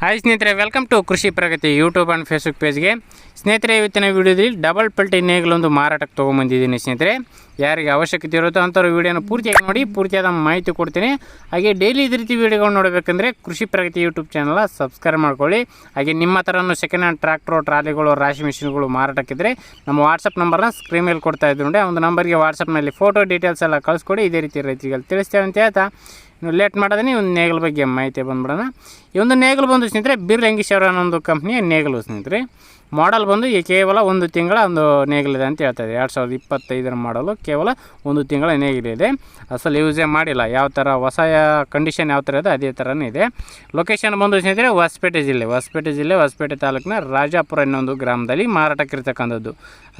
Hi ಸ್ನೇಹಿತರೆ welcome to Krishi Pragati YouTube and Facebook ಪೇಜ್ಗೆ ಸ್ನೇಹಿತರೆ, ಇವತ್ತಿನ ವಿಡಿಯೋದಲ್ಲಿ ಡಬಲ್ ಪಲ್ಟಿ ನೇಗಿಲೊಂದು ಮಾರಾಟಕ್ಕೆ ತೊಗೊಂಬಂದಿದ್ದೀನಿ ಸ್ನೇಹಿತರೆ. ಯಾರಿಗೆ ಅವಶ್ಯಕತೆ ಇರುತ್ತೋ ಅಂಥವ್ರು ವೀಡಿಯೋನ ಪೂರ್ತಿಯಾಗಿ ನೋಡಿ, ಪೂರ್ತಿಯಾದ ಮಾಹಿತಿ ಕೊಡ್ತೀನಿ. ಹಾಗೆ ಡೈಲಿ ಇದೇ ರೀತಿ ವೀಡಿಯೋಗಳು ನೋಡಬೇಕಂದ್ರೆ ಕೃಷಿ ಪ್ರಗತಿ ಯೂಟ್ಯೂಬ್ ಚಾನಲ್ ಸಬ್ಸ್ಕ್ರೈಬ್ ಮಾಡ್ಕೊಳ್ಳಿ. ಹಾಗೆ ನಿಮ್ಮ ಹತ್ರನೂ ಸೆಕೆಂಡ್ ಹ್ಯಾಂಡ್ ಟ್ರ್ಯಾಕ್ಟ್ರು ಟ್ರಾಲಿಗಳು, ರಾಶಿ ಮಿಷಿನ್ಗಳು ಮಾರಾಟಕ್ಕಿದ್ರೆ ನಮ್ಮ ವಾಟ್ಸಪ್ ನಂಬರ್ನ ಸ್ಕ್ರೀನ್ ಮೇಲೆ ಕೊಡ್ತಾ ಇದ್ದು ಒಂದು ನಂಬರ್ಗೆ ವಾಟ್ಸಪ್ನಲ್ಲಿ ಫೋಟೋ ಡೀಟೇಲ್ಸ್ ಎಲ್ಲ ಕಳಿಸ್ಕೊಡಿ. ಇದೇ ರೀತಿ ರೈತರಿಗೆ ತಿಳಿಸ್ತೇವೆ ಅಂತ ಹೇಳ್ತಾ. ನೀವು ಲೇಟ್ ಮಾಡೋದೇ ಒಂದು ನೇಗಲ್ ಬಗ್ಗೆ ಮಾಹಿತಿ ಬಂದ್ಬಿಡೋಣ. ಈ ಒಂದು ನೇಗಲ್ ಬಂದು ಸ್ನೇಹಿತರೆ ಬಿರ್ಲಂಗೀಶ್ವರ ಅನ್ನೋ ಒಂದು ಕಂಪ್ನಿಯ ನೇಗಲು ಸ್ನೇಹಿತರೆ. ಮಾಡಲ್ ಬಂದು ಈ ಕೇವಲ ಒಂದು ತಿಂಗಳ ಒಂದು ನೇಗಿಲಿದೆ ಅಂತ ಹೇಳ್ತಾಯಿದೆ ಎರಡು ಸಾವಿರದ ಇಪ್ಪತ್ತೈದರ ಮಾಡಲು ಕೇವಲ ಒಂದು ತಿಂಗಳ ನೇಗಿಲಿದೆ. ಅಸಲು ಯೂಸೇ ಮಾಡಿಲ್ಲ. ಯಾವ ಥರ ಹೊಸ ಕಂಡೀಷನ್ ಯಾವ ಥರ ಇದೆ, ಅದೇ ಥರನೇ ಇದೆ. ಲೊಕೇಶನ್ ಬಂದು ಸ್ನೇಹಿತರೆ, ಹೊಸಪೇಟೆ ಜಿಲ್ಲೆ. ಹೊಸಪೇಟೆ ಜಿಲ್ಲೆ, ಹೊಸಪೇಟೆ ತಾಲೂಕಿನ ರಾಜಾಪುರ ಅನ್ನೊಂದು ಗ್ರಾಮದಲ್ಲಿ ಮಾರಾಟಕ್ಕಿರ್ತಕ್ಕಂಥದ್ದು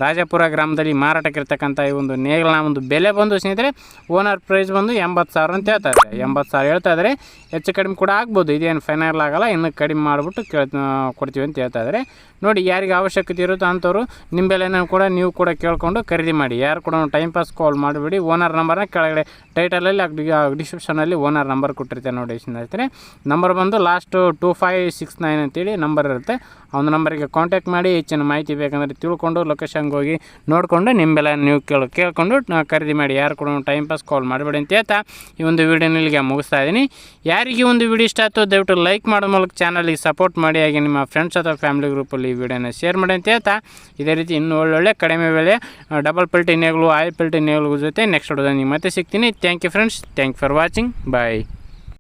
ರಾಜಾಪುರ ಗ್ರಾಮದಲ್ಲಿ ಮಾರಾಟಕ್ಕಿರ್ತಕ್ಕಂಥ ಈ ಒಂದು ನೇಗಿಲಿನ ಒಂದು ಬೆಲೆ ಬಂದು ಸ್ನೇಹಿತರೆ ಓನರ್ ಪ್ರೈಸ್ ಬಂದು ಎಂಬತ್ತು ಸಾವಿರ ಅಂತ ಹೇಳ್ತಾ ಎಂಬತ್ತು ಸಾವಿರ ಹೇಳ್ತಾ ಇದ್ದಾರೆ. ಹೆಚ್ಚು ಕಡಿಮೆ ಕೂಡ ಆಗ್ಬೋದು. ಇದೇನು ಫೈನಲ್ ಆಗಲ್ಲ. ಇನ್ನು ಕಡಿಮೆ ಮಾಡಿಬಿಟ್ಟು ಕೇಳ್ತಾ, ಕೊಡ್ತೀವಿ ಅಂತ ಹೇಳ್ತಾ ಇದ್ದಾರೆ. ನೋಡಿ ಯಾರಿಗೆ ಅವಶ್ಯಕತೆ ಇರುತ್ತೋ ಅಂಥವ್ರು ನಿಮ್ಮ ಬೆಲೆನೂ ಕೂಡ ನೀವು ಕೂಡ ಕೇಳಿಕೊಂಡು ಖರೀದಿ ಮಾಡಿ. ಯಾರು ಕೂಡ ಟೈಮ್ ಪಾಸ್ ಕಾಲ್ ಮಾಡಿಬಿಡಿ. ಓನರ್ ನಂಬರ್ನ ಕೆಳಗಡೆ ಟೈಟಲಲ್ಲಿ ಡಿಸ್ಕ್ರಿಪ್ಷನಲ್ಲಿ ಓನರ್ ನಂಬರ್ ಕೊಟ್ಟಿರ್ತೇನೆ ನೋಡಿ. ಸ್ನೇಹಿತರೆ ನಂಬರ್ ಬಂದು last two five six nine ಅಂತೇಳಿ ನಂಬರ್ ಇರುತ್ತೆ. ಒಂದು ನಂಬರಿಗೆ ಕಾಂಟ್ಯಾಕ್ಟ್ ಮಾಡಿ ಹೆಚ್ಚಿನ ಮಾಹಿತಿ ಬೇಕಂದರೆ ತಿಳ್ಕೊಂಡು ಲೊಕೇಶನ್ಗೆ ಹೋಗಿ ನೋಡಿಕೊಂಡು ಬೆಲೆ ನೀವು ಕೇಳಿ, ಕೇಳ್ಕೊಂಡು ಖರೀದಿ ಮಾಡಿ ಯಾರು ಕೂಡ ಟೈಮ್ ಪಾಸ್ ಕಾಲ್ ಮಾಡಬೇಡಿ ಅಂತ ಹೇಳ್ತಾ ಈ ಒಂದು ವಿಡಿಯೋನಲ್ಲಿ ಇಲ್ಲಿಗೆ ಮುಗಿಸ್ತಾ ಇದ್ದೀನಿ. ಯಾರಿಗೆ ಒಂದು ವಿಡಿಯೋ ಇಷ್ಟ ಆಯ್ತು ದಯವಿಟ್ಟು ಲೈಕ್ ಮಾಡೋ ಮೂಲಕ ಚಾನಲಿಗೆ ಸಪೋರ್ಟ್ ಮಾಡಿ ಹಾಗೆ ನಿಮ್ಮ ಫ್ರೆಂಡ್ಸ್ ಅಥವಾ ಫ್ಯಾಮಿಲಿ ಗ್ರೂಪಲ್ಲಿ ಈ ವಿಡಿಯೋನ ಶೇರ್ ಮಾಡಿ ಅಂತ ಹೇಳ್ತಾ. ಇದೇ ರೀತಿ ಇನ್ನೂ ಒಳ್ಳೊಳ್ಳೆ ಕಡಿಮೆ ಬೆಲೆ ಡಬಲ್ ಪಲ್ಟಿ ನೇಗಲು ಆಯಿಲ್ ಪಲ್ಟಿ ನೇಗಲು ಜೊತೆ ನೆಕ್ಸ್ಟ್ ವಿಡಿಯೋದಲ್ಲಿ ಮತ್ತೆ ಸಿಗ್ತೀನಿ. Thank you friends thank for watching bye